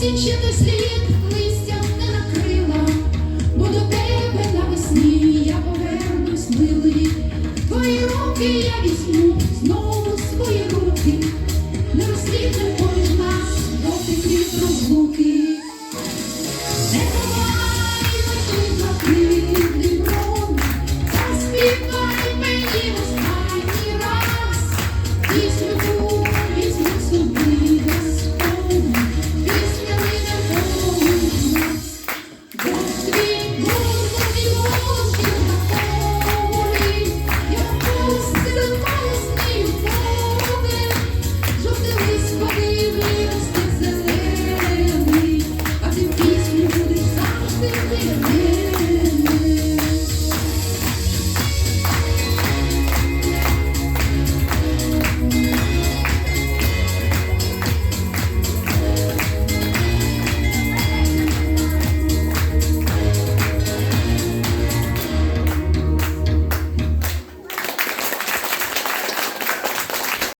осінь слід листям не накрила, бо до тебе навесні я повернусь, милий, твої руки я. Bóg